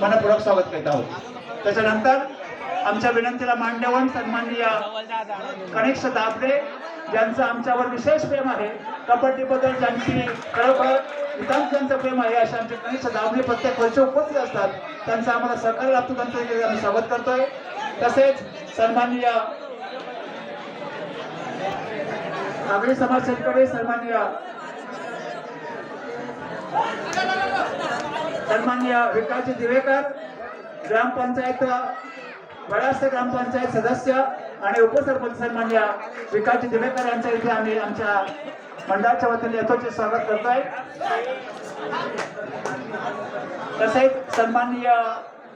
मनपूर्वक स्वागत करीत आहोत. त्याच्यानंतर आमच्या विनंतीला मान देऊन सन्माननीय गणेश दाबडे ज्यांचं आमच्यावर विशेष प्रेम आहे. कबड्डीबद्दल ज्यांची खरोखर नितांत त्यांचं प्रेम आहे अशा आमचे गणेश दाबडे प्रत्येक वर्ष उपस्थित असतात. त्यांचं आम्हाला सहकार्य लागतो त्यांचं आम्ही स्वागत करतोय. तसेच सन्माननीय आगरी समाज शेतकरी सन्माननीय सन्मान्य विकासजी दिवेकर ग्रामपंचायत बळास्त ग्रामपंचायत सदस्य आणि उपसरपंच सन्मान्य विकासजी दिवेकर यांच्या इथे आम्ही आमच्या मंडळाच्या वतीने यथोचित स्वागत करतोय. तसेच सन्माननीय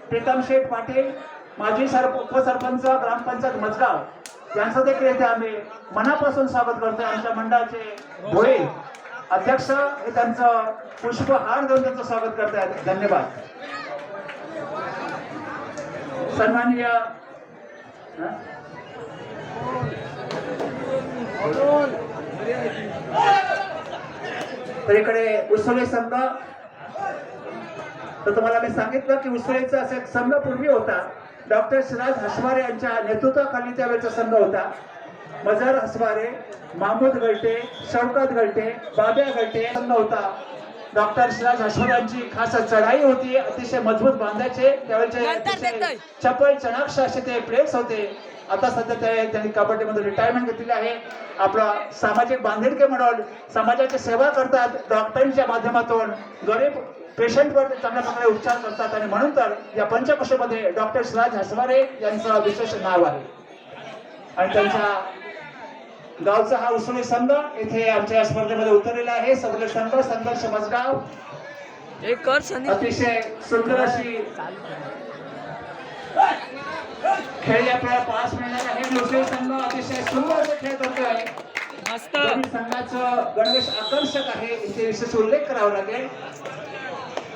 प्रीतम शेठ पाटील माजी सर उपसरपंच ग्रामपंचायत मजगाव यांचं देखील इथे आम्ही मनापासून स्वागत करतोय आमच्या मंडळाचे भोळे. अध्यक्ष हे त्यांचं पुष्पहार देऊन त्यांचं स्वागत करतायत धन्यवाद. सन्माननीय तर इकडे उसळे संघ. तर तुम्हाला मी सांगितलं की उसळेचा असा एक संघ पूर्वी होता. डॉक्टर सिराज हसवारे यांच्या नेतृत्वाखाली त्यावेळेचा संघ होता. मजर हसवारे महमूद गलटे शौकत गलटे बाब्या गलटे संघ होता. डॉक्टर शिराज हसवारे यांची खास चढाई होती अतिशय मजबूत बांधायचे त्यावेळेचे चपळ चणाक्ष असे ते प्लेयर्स होते. आता सध्या ते त्यांनी कबड्डीमध्ये रिटायरमेंट घेतलेली आहे. आपला सामाजिक बांधिलकी म्हणून समाजाची सेवा करतात डॉक्टरांच्या माध्यमातून गरीब पेशंटवर चांगल्या प्रकारे उपचार करतात. आणि म्हणून तर या पंचकोशीमध्ये डॉक्टर शिराज हसवारे यांचं विशेष नाव आहे. आणि त्यांच्या गावचा हा उसळी संघ इथे आमच्या स्पर्धेमध्ये उतरलेला आहे. सबले संघ संघर्ष मजगाव एक कर सनी. अतिशय सुंदर अशी खेळ आपल्याला पास मिळणार आहे. दुसरे संघ अतिशय सुंदर असे खेळ करतोय संघाचं गणवेश आकर्षक आहे. इथे विशेष उल्लेख करावा लागेल.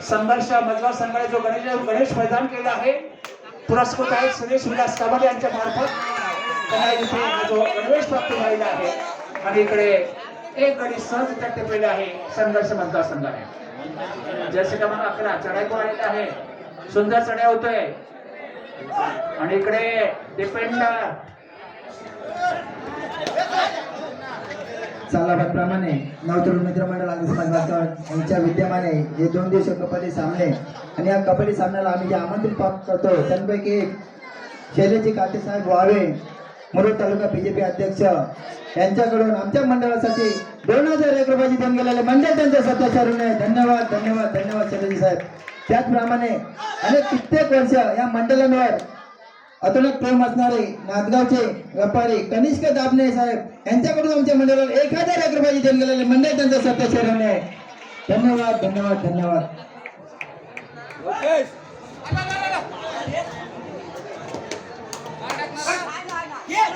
संघर्ष मजगाव संघाने जो गणेश गणेश मैदान केलं आहे. पुरस्कृत आहेत सुरेश विलास कामाडे यांच्या मार्फत. त्यांना इथे जो गणवेश प्राप्त झालेला आहे आणि इकडे एक गडी सहज इथे आहे संघर्ष जसे क्रमांक अकरा चढाई को आलेला आहे सुंदर चढाई होतोय आणि इकडे डिपेंडर सालाबादप्रमाणे नवतरुण मित्रमंडळ आणि यांच्या विद्यमाने हे दोन दिवस कबड्डी सामने आणि या कबड्डी सामन्याला आम्ही जे आमंत्रित करतो त्यांपैकी एक शैलेजी कातेसाहेब वावे मुरुड तालुका बीजेपी अध्यक्ष यांच्याकडून आमच्या मंडळासाठी दोन हजार एक रुपयाची देऊन गेलेले मंडळ त्यांच्या सत्याचारून आहे. धन्यवाद धन्यवाद धन्यवाद चंद्रजी साहेब. त्याचप्रमाणे अनेक कित्येक वर्ष या मंडळांवर अतुलक प्रेम असणारे नांदगावचे व्यापारी कनिष्क दाबणे साहेब यांच्याकडून आमच्या मंडळावर एक हजार एक रुपयाची देऊन गेलेले मंडळ त्यांच्या सत्य शरण आहे. धन्यवाद धन्यवाद धन्यवाद.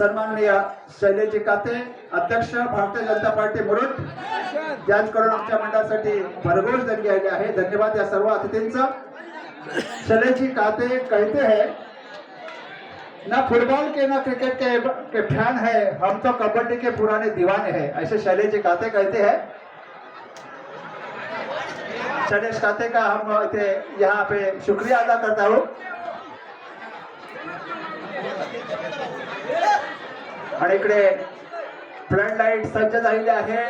सन्माननीय शैलेजी काते अध्यक्ष भारतीय जनता पार्टी मुरुड यांच्याकडून आमच्या मंडळासाठी भरघोस देणगी आली आहे. धन्यवाद या सर्व अतिथींचा. शैलेजी काते कहते हैं ना फुटबॉल के ना क्रिकेट के के फैन है हम तो कबड्डी के पुराने दीवाने हैं ऐसे शैलेश जी काते कहते हैं. शैलेश काते का हम इथे यहाँ पे शुक्रिया अदा करता हूँ. आणि इकडे फ्लड लाइट सज्ज झालेले आहे.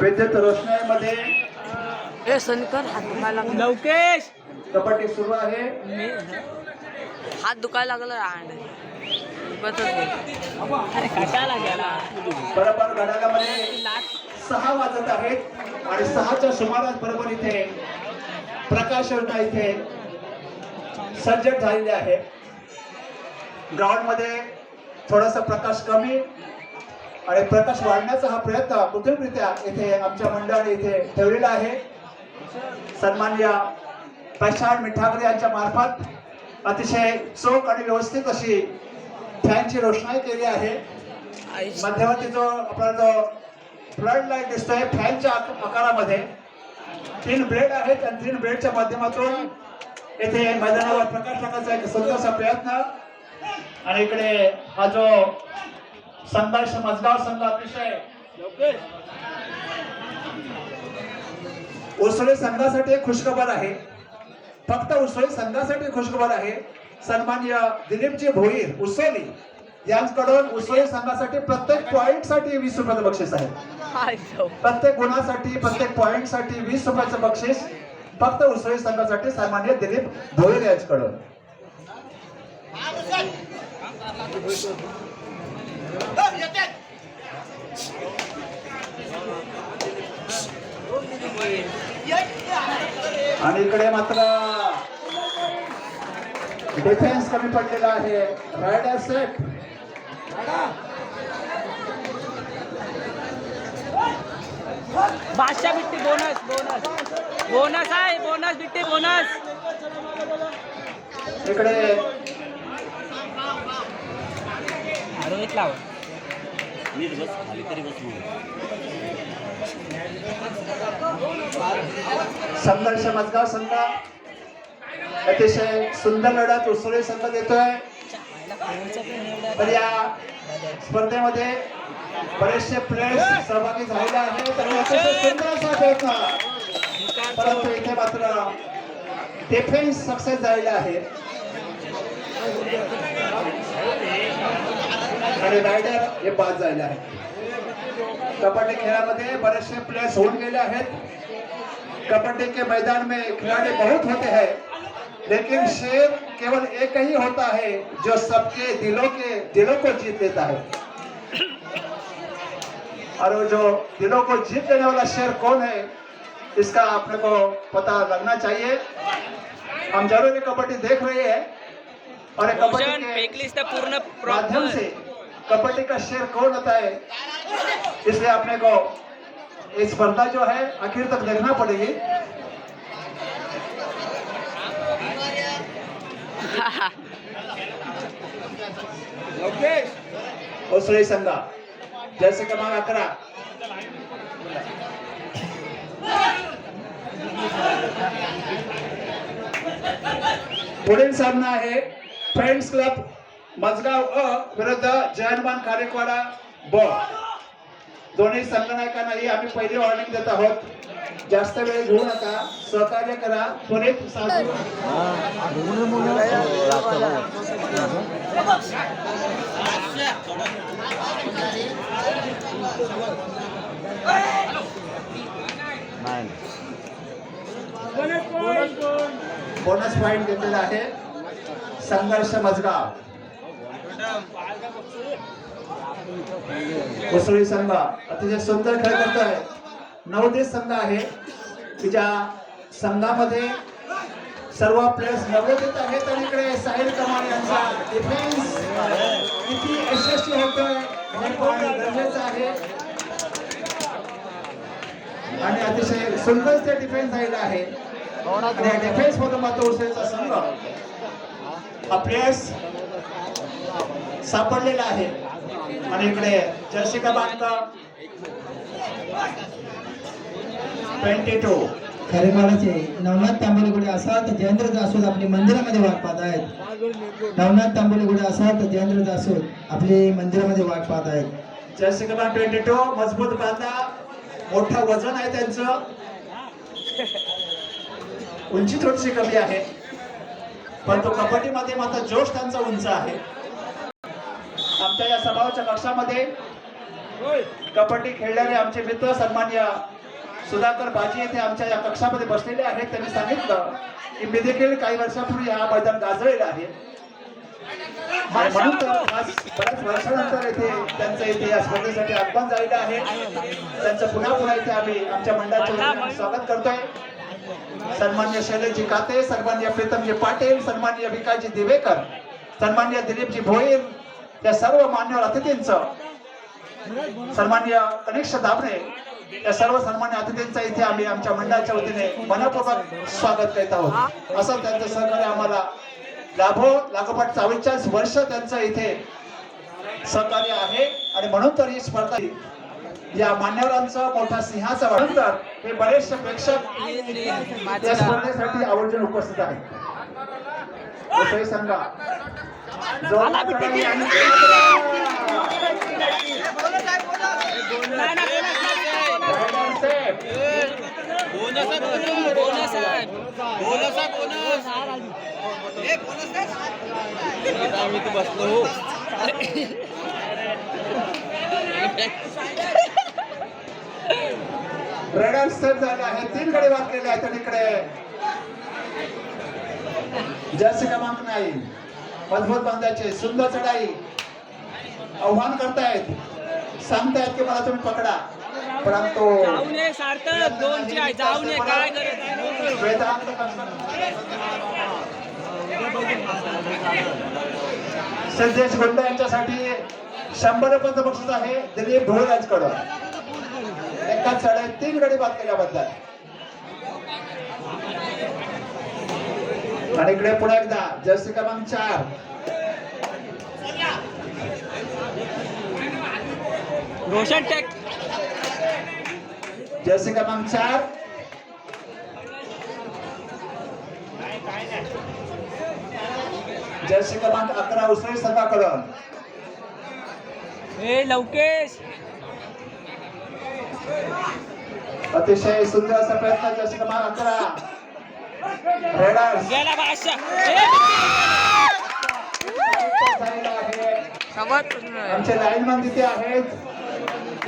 विद्युत रोषणाईमध्ये ए सनकर हात दुखायला लागला. लवकेश! कबड्डी सुरू आहे. मी हात दुखायला लागला रांड. बरोबर घड्याळामध्ये सहा वाजत आहेत आणि सहाच्या सुमारास बरोबर इथे प्रकाश योजना इथे सज्ज झालेले आहे. ग्राउंडमध्ये थोडासा प्रकाश कमी आणि प्रकाश वाढण्याचा हा प्रयत्न कृत्रिमरित्या इथे आमच्या मंडळाने इथे ठेवलेला आहे. सन्मान्य प्रशांत मिठागरे यांच्या मार्फत अतिशय चोख आणि व्यवस्थित अशी फॅनची रोषणाई केली आहे. मध्यवर्ती जो आपला जो फ्लड लाइट दिसतोय फॅनच्या आकारामध्ये तीन ब्लेड आहेत आणि तीन ब्लेडच्या माध्यमातून येथे मैदानावर प्रकाश टाकायचा एक सुंदरसा प्रयत्न. आणि इकडे हा जो संघर्ष मजगाव संघ अतिशय उसळे संघासाठी एक खुशखबर आहे. फक्त उसळे संघासाठी खुशखबर आहे. सन्मान्य दिलीपजी भोईर उसोली यांच्याकडून उसळे संघासाठी प्रत्येक पॉइंटसाठी वीस रुपयाचं बक्षीस आहे. प्रत्येक गुणासाठी प्रत्येक पॉइंटसाठी वीस रुपयाचं बक्षीस. फक्त उसळे संघासाठी सन्मान्य दिलीप भोईर यांच्याकडून. आणि इकडे मात्र डिफेन्स कमी पडलेला आहे. रायडर सेट बादशाह बिट्टी बोनस बोनस बोनस आहे बोनस बिट्टी बोनस इकडे रोहित लाव. संघर्ष मजगाव संघ अतिशय सुंदर लढत उसळे संघ देतोय. तर या स्पर्धेमध्ये बरेचसे प्लेयर्स सहभागी झालेले आहेत आणि अतिशय सुंदर असा प्रयत्न. परंतु इथे मात्र डिफेन्स सक्सेस झालेला आहे. आणि रायडर हे बाद झाले आहे. कबड्डी खेळामध्ये बरेचसे प्लेयर्स होऊन गेले आहेत. कबड्डी के मैदान में खिलाड़ी बहुत होते हैं लेकिन शेर केवल एक ही होता है जो सबके दिलों के दिलों को जीत लेता है। और जो दिलों को जीत लेने वाला शेर कौन है इसका अपने को पता लगना चाहिए। हम ज़रूर ये कबड्डी देख रहे हैं और कबड्डी के पूर्ण माध्यम से कबड्डी का शेर कौन होता है? इसलिए अपने को ये स्पर्धा जो है आखिर तक देखना पड़ेगी। संघा जैसे क्रमांक अकरा पुढील सामना आहे फ्रेंड्स क्लब। मजगाव अ विरुद्ध जयनमान कार्यकवाडा ब. दोन्ही संघनायकांनाही आम्ही पहिली वॉर्निंग देत आहोत. जास्त वेळ घेऊ नका. सहकार्य करा. साधू. बोनस पॉइंट घेतलेला आहे. संघर्ष मजगाव. उसळी संघ अतिशय सुंदर खेळ करतोय. नवोदित संघ आहे. ज्या संघामध्ये सर्व प्लेयर्स नवोदित आहेत आणि इकडे साहिल कमाल यांचा डिफेन्स किती यशस्वी होतोय हे गरजेचं आहे. आणि अतिशय सुंदर ते डिफेन्स झालेला आहे. डिफेन्स मधून मात्र उसळीचा संघ. हा प्लेयर्स सापडलेला आहे. आणि इकडे जर्सी क्रमांक ट्वेंटी टू खरे मानाचे नवनाथ तांबोलीगुडे असा तर जयेंद्र जासूद आपली मंदिरामध्ये वाट पाहत आहेत. नवनाथ तांबोलीगुडे असा तर जयेंद्र जासूद आपली मंदिरामध्ये वाट पाहत आहेत. क्रमांक ट्वेंटी टू मजबूत बांधा. मोठं वजन आहे त्यांचं. उंची थोडीशी कमी आहे. परंतु कबड्डीमध्ये मात्र जोश त्यांचा उंच आहे. आमच्या या सभाच्या कक्षामध्ये कबड्डी खेळणारे आमचे मित्र सन्मान्य सुधाकर बाजी येथे आमच्या या कक्षामध्ये बसलेले आहेत. त्यांनी सांगितलं की मी देखील काही वर्षापूर्वी हा मैदान गाजलेला आहे. म्हणून बऱ्याच वर्षानंतर येथे त्यांचं इथे या स्पर्धेसाठी आगमन झालेलं आहे. त्यांचं पुन्हा पुन्हा इथे आम्ही आमच्या मंडळाच्या वतीने स्वागत करतोय. सन्मान्य शैलेशजी काते सन्मान्य प्रीतमजी पाटील सन्मान्य विकासजी दिवेकर सन्मान्य दिलीपजी भोईर या सर्व मान्यवर अतिथींचं सन्मान्य कनिष्ठ दाबणे या सर्व सन्मान्य अतिथींचा इथे आम्ही आमच्या मंडळाच्या वतीने मनपूर्वक स्वागत करीत आहोत. असं त्यांचं सहकार्य आम्हाला लाभो लागोपाठ चाळीस वर्ष त्यांचं इथे सहकार्य आहे. आणि म्हणून तर ही स्पर्धा या मान्यवरांचा मोठा सिंहाचा म्हणून तर हे बरेचसे प्रेक्षक या स्पर्धेसाठी आवर्जून उपस्थित आहेत. नाही, नाही, बोनस साहेब. बोनस साहेब रेडर सेट झाले आहे. तीन गडी केले आहेत आणि इकडे जर्सी क्रमांक नाही? मजबूत बांधायचे सुंदर चढाई. आव्हान करतायत. सांगतायत की मला तुम्ही पकडा. परंतु करत वेदांत सिद्धेश गुंड यांच्यासाठी शंभर रुपयाचं बक्षीस आहे. दिलीप भोळराजकडून एका चढाई तीन गडी बाद केल्याबद्दल. आणि इकडे पुन्हा एकदा जर्सी क्रमांक चार. रोशन टेक. जर्सी क्रमांक चार. जर्सी क्रमांक अकरा उसळी संघाकडून ए लवकेश. अतिशय सुंदर असा प्रयत्न जर्सी क्रमांक अकरा. आमचे लाईनमन तिथे आहेत?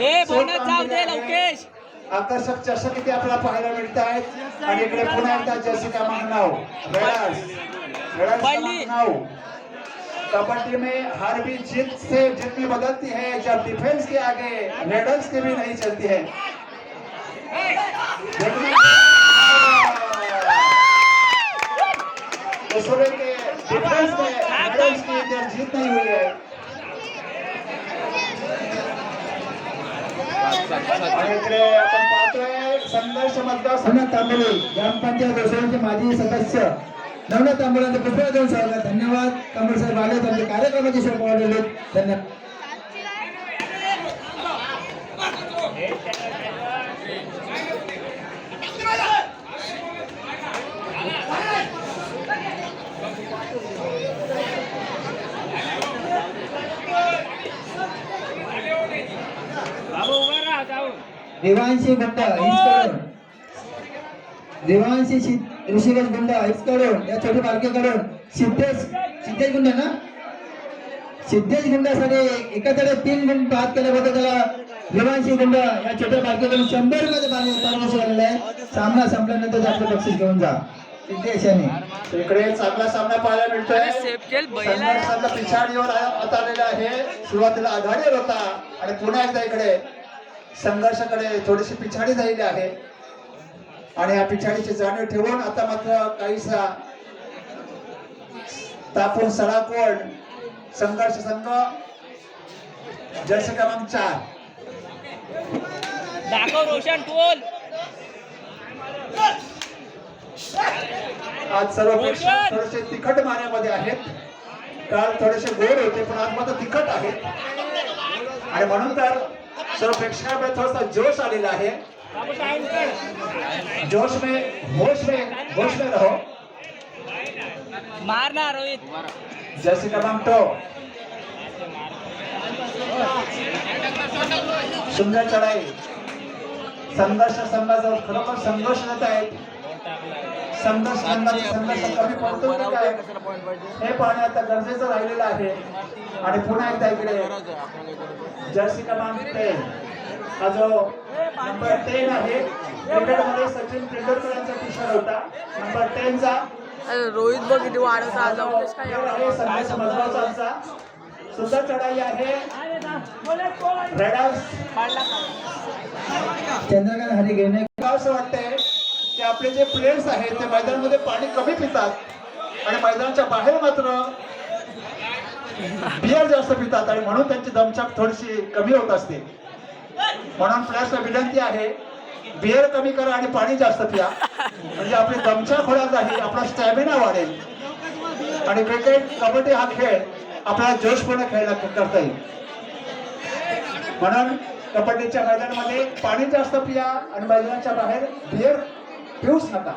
ए बोनस जाऊ दे लवकेश. आकर्षक चषक इथे आपल्याला पाहायला मिळत आहेत? आणि इकडे पुन्हा एकदा रेडर्स पहिली. क्रमांक नऊ. कबड्डी में हार भी जीत से जितनी बदलती है जब डिफेंस के आगे रेडर्स की भी नहीं चलती है. दूसरे के डिफेंस में रेडर्स की इधर जीत नहीं हुई है आपण पाहतोय संघर्ष मतदार नवनाथ तांबोळे ग्रामपंचायत माजी सदस्य। नवनाथ तांबोळ्यांचे पुष्पा देऊन स्वागत धन्यवाद। तांबोळे साहेब आले कार्यक्रमाची शोभा वाढवले. धन्यवाद बाबू उभा राहा जाऊन देवांशी गुंड हिचकडून देवांशी ऋषिकेश गुंड हिचकडून या छोटी बालकेकडून सिद्धेश सिद्धेश गुंड ना? सिद्धेश गुंडासाठी एकाकडे तीन गुंड बाद केल्याबद्दल त्याला. देवांशी गुंड या छोट्या बालकेकडून शंभर रुपयाचे पारितोषिक आलेलं आहे. सामना संपल्यानंतर आपलं बक्षीस घेऊन जा. सिद्धेश यांनी इकडे चांगला सामना पाहायला मिळतोय. पिछाडीवर आता आलेला आहे. सुरुवातीला आघाडीवर होता. आणि पुन्हा एकदा इकडे संघर्षाकडे थोडीशी पिछाडी झालेली आहे. आणि या पिछाडीची जाणीव ठेवून आता मात्र काहीसा तापून सडाकोड संघर्ष संघ जर्सी क्रमांक चार. दाखव रोशन बोल. आज सर्व थोडेसे तिखट माऱ्यामध्ये आहेत. काल थोडेसे गोड होते पण आज मात्र तिखट आहेत आणि म्हणून तर सर्व प्रेक्षकांमध्ये थोडासा जोश आलेला आहे जोश में होश में होश में रहो। मार ना रोहित। जैसे क्रमांक तो सुंदर चढाई संघर्ष संघाचा खरोखर संघर्ष देत आहेत कमी पडतो की काय? हे पाहणे आता गरजेचं राहिलेलं आहे. आणि पुन्हा एकदा इकडे जर्सी क्रमांक टेन हा जो नंबर टेन आहे क्रिकेटमध्ये सचिन तेंडुलकरांचा टी होता. नंबर टेनचा रोहित बघ किती वाढवता सुंदर चढाई आहे. चंद्रकांत हरी घेणे. असं वाटतंय. आपले जे प्लेयर्स आहेत ते मैदानामध्ये पाणी कमी पितात. आणि मैदानाच्या बाहेर मात्र बियर जास्त पितात आणि म्हणून त्यांची दमछाक थोडीशी कमी होत असते. म्हणून प्लेयर्सला विनंती आहे बियर कमी करा आणि पाणी जास्त प्या. म्हणजे आपली दमछाक होणार नाही आपला स्टॅमिना वाढेल. आणि क्रिकेट कबड्डी हा खेळ आपल्याला जोशपणे खेळला करता येईल. म्हणून कबड्डीच्या मैदानामध्ये पाणी जास्त पिया आणि मैदानाच्या बाहेर बियर पिऊच नका.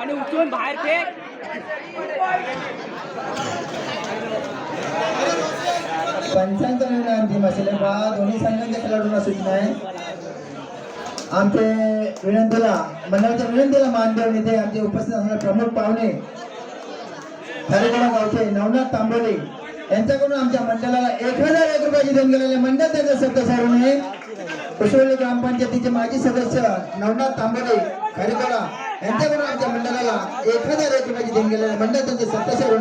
आणि उचलून बाहेर फेक पंचांचा निर्णय अंतिम असेल बा दोन्ही संघांच्या खेळाडूंना सूचना आहे. आमचे विनंतीला मंडळाच्या विनंतीला मान देऊन आमचे उपस्थित असणारे प्रमुख पाहुणे. खारेपाडा गावचे नवनाथ तांबोली. यांच्याकडून आमच्या मंडळाला एक हजार एक रुपयाची देऊन गेलेले मंडळ त्यांचा शब्द सारू कुशवली ग्रामपंचायतीचे माजी सदस्य नवनाथ तांबोली खारेपाडा यांच्याकडून आमच्या मंडळाला एक हजार एक रुपयाची देऊन गेलेले मंडळ त्यांचे सत्य सारू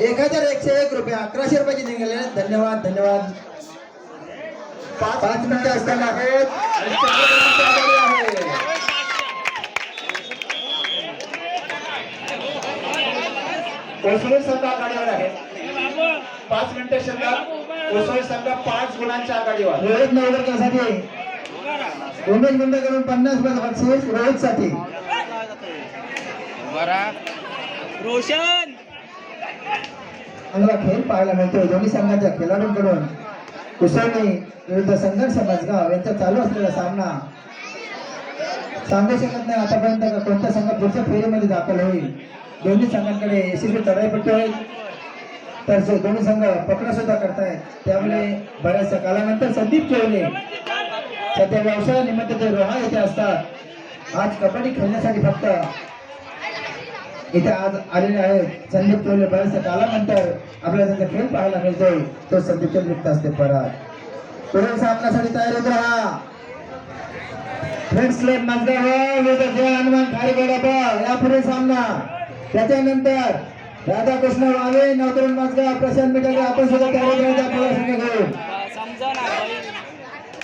एक हजार एकशे एक रुपये अकराशे रुपयाची देऊन गेलेले धन्यवाद धन्यवाद. पाच मिनिटे असताना आहेत. कोसळी संघ आघाडीवर आहे. पाच मिनिटे शिल्लक कोसळी संघ पाच गुणांच्या आघाडीवर. रोहित नवरकरसाठी उमेश गुंडेकडून पन्नास बक्षीस रोहित साठी रोशन! चांगला खेळ पाहायला मिळतोय. दोन्ही संघाच्या खेळाडूंकडून. कुशलनी विरुद्ध संघर्ष मजगाव यांचा चालू असलेला सामना. सांगू शकत नाही आतापर्यंत का कोणता संघ पुढच्या फेरीमध्ये दाखल होईल. दोन्ही संघांकडे यशस्वी चढाईपट्टू होईल. तर दोन्ही संघ पकडा सुद्धा करतायत. त्यामुळे बऱ्याचशा कालानंतर संदीप चोळले सध्या व्यवसायानिमित्त ते रोहा येथे असतात. आज कबड्डी खेळण्यासाठी फक्त इथे आज आलेले आहेत. संदीप चोले बऱ्याचशा कालानंतर आपल्याला त्यांचा खेळ पाहायला मिळतोय. तो संदीप चोले रिक्त असते परत. पुढील सामन्यासाठी तयार होत राहा. फ्रेंड्स लेट हो, हनुमान खारीगडा या पुढील सामना. त्याच्यानंतर राधाकृष्ण वावे नवतरुण माझगाव प्रशांत मिठाले आपण सुद्धा तयारी करायचा आपल्याला संघ घेऊन समजा ना भाई.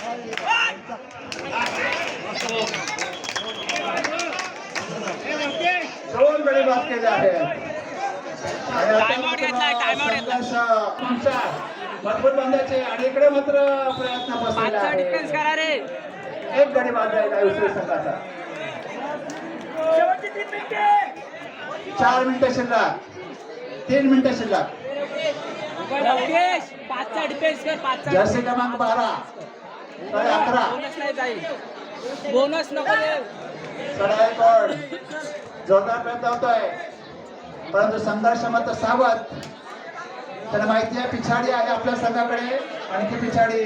दोन गडी बाद केले आहेत आणि आता Time out घेतलाय, time out घेतलाय. संघर्ष तुमचा मजबूत बांधायचे आणि इकडे मात्र प्रयत्न बसलेला आहे एक गडी आहे संघाचा. चार मिनिटं शिल्लक. तीन मिनिटं शिल्लक. लवकेश पाचचा डिफेन्स कर पाचचा जर्सी क्रमांक बारा. साडे अकरा. बोनस नाही जाईल बोनस नको जोरदार प्रयत्न होतोय. परंतु संघर्ष मात्र सावध. त्यांना माहिती आहे पिछाडी आहे आपल्या संघाकडे. आणखी पिछाडी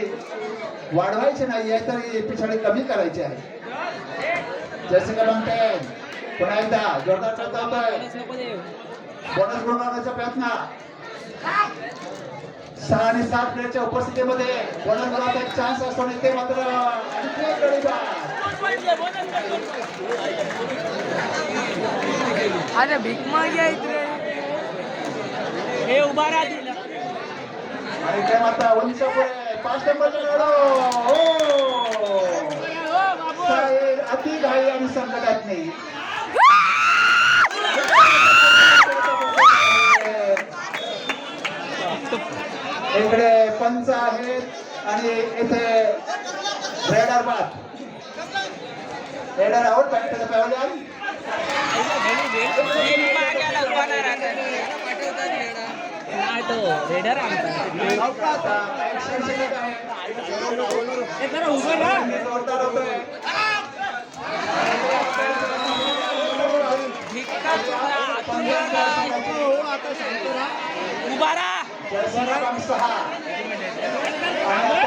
वाढवायची नाही आहे तर पिछाडी कमी करायची आहे. जर्सी क्रमांक टेन पुन्हा एकदा जोरदार प्रयत्न होतोय. बोनस नको गुणवण्याचा प्रयत्न. सहा आणि सात प्लेअरच्या उपस्थितीमध्ये बोनस गुणाचा एक चान्स असतो आणि ते मात्र आणखी एक अरे भीक मागे आहे इकडे हे उभा राहा उंच पुढे पाच नंबरचे हो. अति घाई आणि संकटात नाही. इकडे पंच आहेत आणि इथे रेडर बाद रेडर आउट बॅट पॅवलियन मागे आला, उभा नाही राहत. नाही तो रेडर आमचा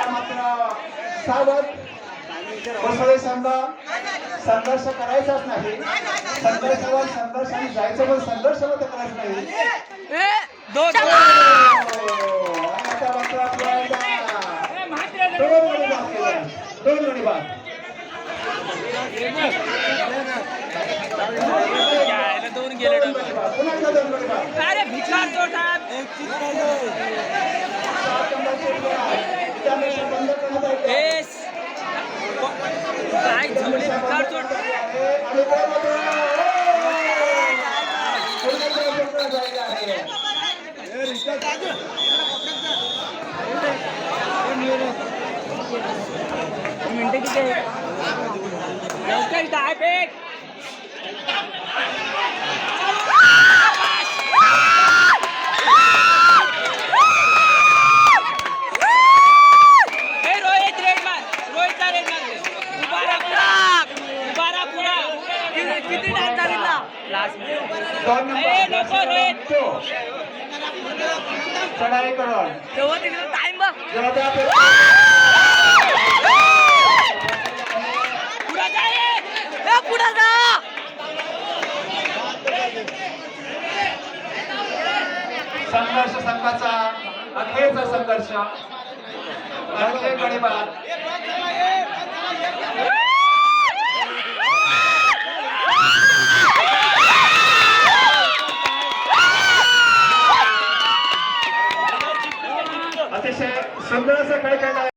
मात्र सावध संघर्ष करायचाच नाही संघर्षावर संघर्ष आणि जायचं पण संघर्ष मात्र करायचं नाही. ए, दोन बाद गेले. अरे भिकार तोटात सात नंबरचे प्लेयर. त्यापेक्षा बंद करण्यात आले आहे. एस काय झवले भिकार तोट आणि गोल होतो. पुन्हा एकदा जिंकलं जाईल आहे. मिनिटं किती? लवकर दहा पेट किती टाइम सांगितला लास्ट नको रोहित. तो. चढाई करून तेव्हा तिकडे टाइम बघ. जेव्हा त्या पे- पुढे जा ए पुढे जा. संघर्ष संघाचा अखेरचा संघर्ष. एक गडी बाद समजा असं काय काय